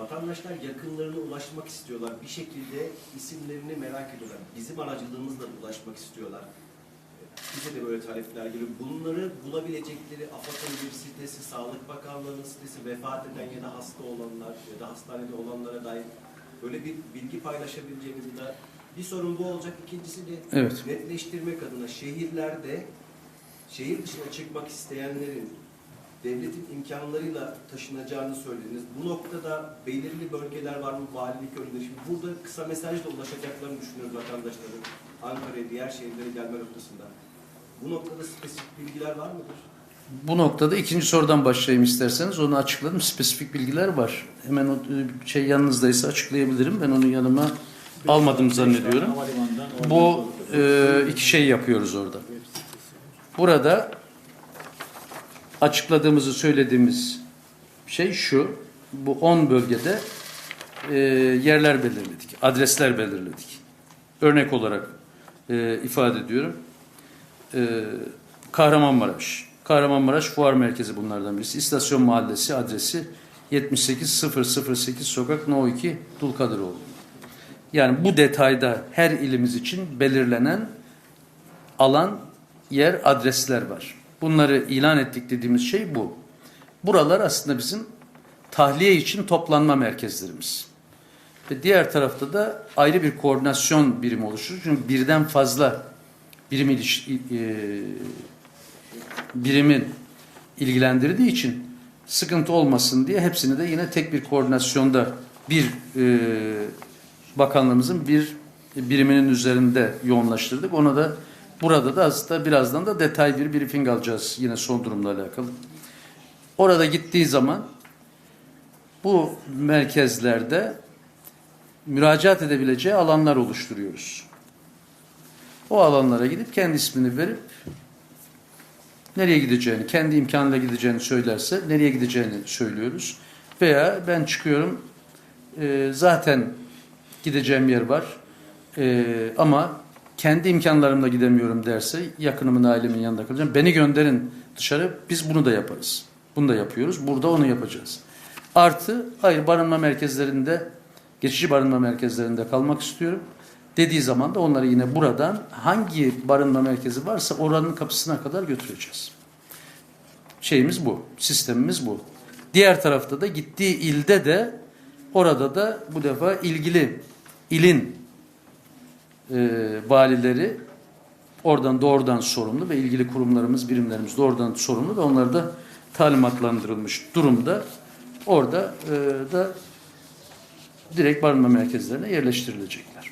Vatandaşlar yakınlarına ulaşmak istiyorlar. Bir şekilde isimlerini merak ediyorlar. Bizim aracılığımızla ulaşmak istiyorlar. Bize de böyle talepler geliyor. Bunları bulabilecekleri AFAD'ın bir sitesi, Sağlık Bakanlığı'nın sitesi, vefat eden ya da hasta olanlar ya da hastanede olanlara dair böyle bir bilgi paylaşabileceğimiz de bir sorun bu olacak. İkincisi de Evet. netleştirmek adına şehirlerde şehir dışına çıkmak isteyenlerin devletin imkanlarıyla taşınacağını söylediniz. Bu noktada belirli bölgeler var mı? Valilik önünde. Şimdi burada kısa mesajla ulaşacaklarını düşünüyoruz vatandaşların. Ankara'ya, diğer şehirlere gelme noktasında. Bu noktada spesifik bilgiler var mıdır? Bu noktada ikinci sorudan başlayayım isterseniz. Onu açıkladım. Spesifik bilgiler var. Hemen o e, şey yanınızdaysa açıklayabilirim. Ben onu yanıma almadım zannediyorum. Bu e, iki şey yapıyoruz orada. Burada açıkladığımızı söylediğimiz şey şu. Bu 10 bölgede e, yerler belirledik. Adresler belirledik. Örnek olarak e, ifade ediyorum. E, Kahramanmaraş. Kahramanmaraş Fuar Merkezi bunlardan birisi. İstasyon Mahallesi adresi 78008 Sokak No 2 Dulkadiroğlu. Yani bu detayda her ilimiz için belirlenen alan, yer, adresler var. Bunları ilan ettik dediğimiz şey bu. Buralar aslında bizim tahliye için toplanma merkezlerimiz. Ve diğer tarafta da ayrı bir koordinasyon birimi oluşturur. Çünkü birden fazla birim iliş, e, birimin ilgilendirdiği için sıkıntı olmasın diye hepsini de yine tek bir koordinasyonda bir e, bakanlığımızın bir biriminin üzerinde yoğunlaştırdık. Ona da burada da aslında birazdan da detay bir briefing alacağız yine son durumla alakalı. Orada gittiği zaman bu merkezlerde müracaat edebileceği alanlar oluşturuyoruz. O alanlara gidip kendi ismini verip nereye gideceğini, kendi imkanıyla gideceğini söylerse nereye gideceğini söylüyoruz. Veya ben çıkıyorum e, zaten gideceğim yer var e, ama kendi imkanlarımla gidemiyorum derse yakınımın ailemin yanında kalacağım. Beni gönderin dışarı biz bunu da yaparız. Bunu da yapıyoruz. Burada onu yapacağız. Artı hayır barınma merkezlerinde geçici barınma merkezlerinde kalmak istiyorum. Dediği zaman da onları yine buradan hangi barınma merkezi varsa oranın kapısına kadar götüreceğiz. Şeyimiz bu. Sistemimiz bu. Diğer tarafta da gittiği ilde de orada da bu defa ilgili ilin e, valileri oradan doğrudan sorumlu ve ilgili kurumlarımız, birimlerimiz doğrudan sorumlu ve onlar da talimatlandırılmış durumda. Orada e, da direkt barınma merkezlerine yerleştirilecekler.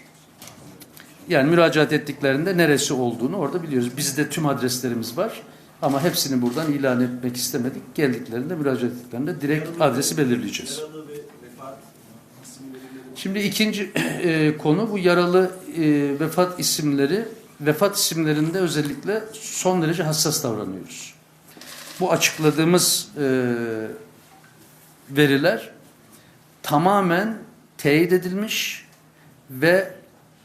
Yani müracaat ettiklerinde neresi olduğunu orada biliyoruz. Bizde tüm adreslerimiz var ama hepsini buradan ilan etmek istemedik. Geldiklerinde müracaat ettiklerinde direkt adresi belirleyeceğiz. Yaralı ve vefat isimleriyle Şimdi ikinci e, konu bu yaralı e, vefat isimleri. Vefat isimlerinde özellikle son derece hassas davranıyoruz. Bu açıkladığımız e, veriler tamamen teyit edilmiş ve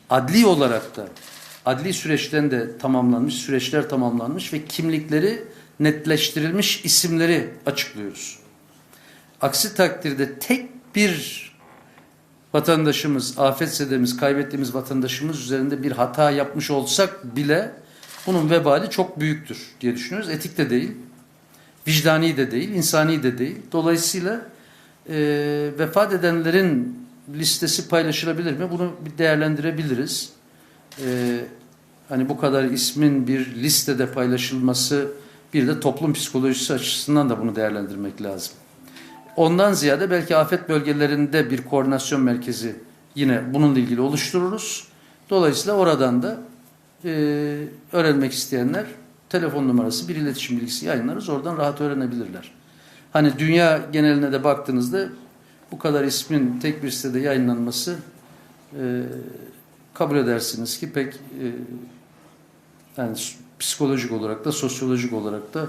adli olarak da adli süreçten de tamamlanmış, süreçler tamamlanmış ve kimlikleri netleştirilmiş isimleri açıklıyoruz. Aksi takdirde tek bir vatandaşımız, afetsedemiz, kaybettiğimiz vatandaşımız üzerinde bir hata yapmış olsak bile bunun vebali çok büyüktür diye düşünüyoruz. Etik de değil, vicdani de değil, insani de değil. Dolayısıyla e, vefat edenlerin listesi paylaşılabilir mi? Bunu bir değerlendirebiliriz. E, hani bu kadar ismin bir listede paylaşılması bir de toplum psikolojisi açısından da bunu değerlendirmek lazım. Ondan ziyade belki afet bölgelerinde bir koordinasyon merkezi yine bununla ilgili oluştururuz. Dolayısıyla oradan da e, öğrenmek isteyenler telefon numarası, bir iletişim bilgisi yayınlarız. Oradan rahat öğrenebilirler. Hani dünya geneline de baktığınızda bu kadar ismin tek bir sitede yayınlanması e, kabul edersiniz ki pek e, yani psikolojik olarak da sosyolojik olarak da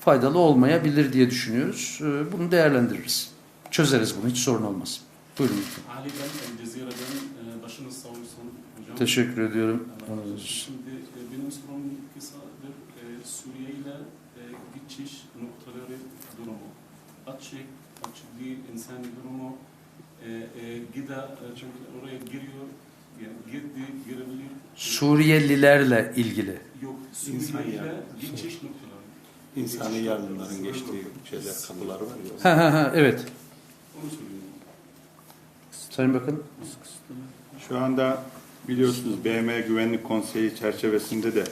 faydalı olmayabilir diye düşünüyoruz. E, bunu değerlendiririz. Çözeriz bunu hiç sorun olmaz. Buyurun. Ali ben El Cezire'den başınız sağ olsun hocam. Teşekkür ediyorum. Şimdi e, benim sorum kısadır. E, Suriye ile e, geçiş noktaları durumu. Açık, açık değil, insan durumu, e, e, e, gida e, çünkü oraya giriyor, yani girdi, girebilir. Suriyelilerle ilgili. Yok, Suriye ile geçiş noktaları. İnsani yardımların geçtiği şeyler, kapılar var ya. Ha ha ha evet. Sayın Bakanım. Şu anda biliyorsunuz BM Güvenlik Konseyi çerçevesinde de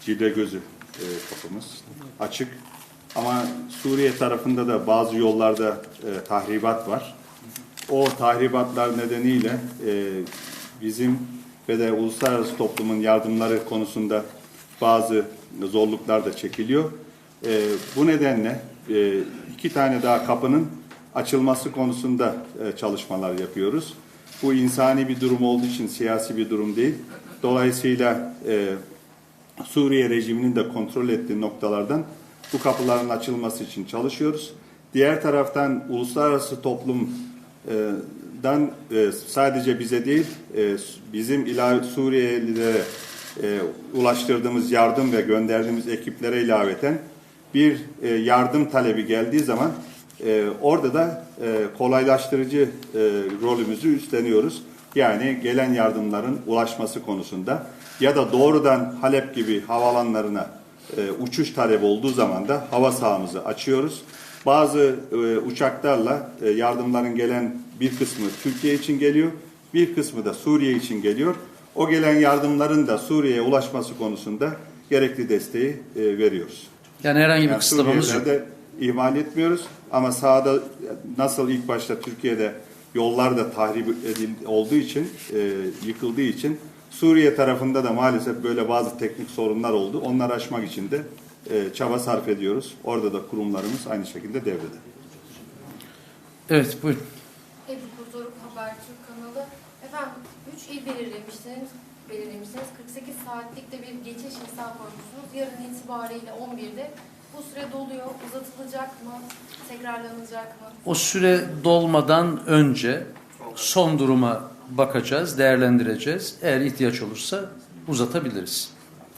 Cile Gözü e, kapımız açık. Ama Suriye tarafında da bazı yollarda e, tahribat var. O tahribatlar nedeniyle e, bizim ve de uluslararası toplumun yardımları konusunda bazı zorluklar da çekiliyor. E, bu nedenle e, iki tane daha kapının açılması konusunda e, çalışmalar yapıyoruz. Bu insani bir durum olduğu için siyasi bir durum değil. Dolayısıyla e, Suriye rejiminin de kontrol ettiği noktalardan bu kapıların açılması için çalışıyoruz. Diğer taraftan uluslararası toplumdan e, sadece bize değil, e, bizim ila Suriyelilere e, ulaştırdığımız yardım ve gönderdiğimiz ekiplere ilaveten bir e, yardım talebi geldiği zaman e, orada da e, kolaylaştırıcı e, rolümüzü üstleniyoruz. Yani gelen yardımların ulaşması konusunda ya da doğrudan Halep gibi havalanlarına e, uçuş talebi olduğu zaman da hava sahamızı açıyoruz. Bazı e, uçaklarla e, yardımların gelen bir kısmı Türkiye için geliyor, bir kısmı da Suriye için geliyor. O gelen yardımların da Suriye'ye ulaşması konusunda gerekli desteği e, veriyoruz. Yani herhangi bir Yani kısıtlamamız yok. İhmal etmiyoruz ama sahada nasıl ilk başta Türkiye'de yollar da tahrip edildi olduğu için, e, yıkıldığı için Suriye tarafında da maalesef böyle bazı teknik sorunlar oldu. Onları aşmak için de e, çaba sarf ediyoruz. Orada da kurumlarımız aynı şekilde devrede. Evet buyurun. Ebru Kurtarık Habertürk kanalı. Efendim 3 il belirlemişsiniz. Belirlemişsiniz. 48 saatlik de bir geçiş hesap koymuşsunuz. Yarın itibariyle 11'de bu süre doluyor. Uzatılacak mı? Tekrarlanacak mı? O süre dolmadan önce son duruma bakacağız, değerlendireceğiz. Eğer ihtiyaç olursa uzatabiliriz.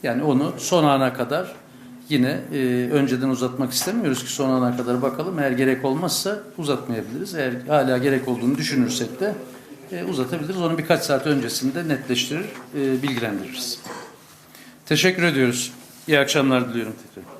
Yani onu son ana kadar yine e, önceden uzatmak istemiyoruz ki son ana kadar bakalım. Eğer gerek olmazsa uzatmayabiliriz. Eğer hala gerek olduğunu düşünürsek de e, uzatabiliriz. Onu birkaç saat öncesinde netleştirir, e, bilgilendiririz. Teşekkür ediyoruz. İyi akşamlar diliyorum tekrar.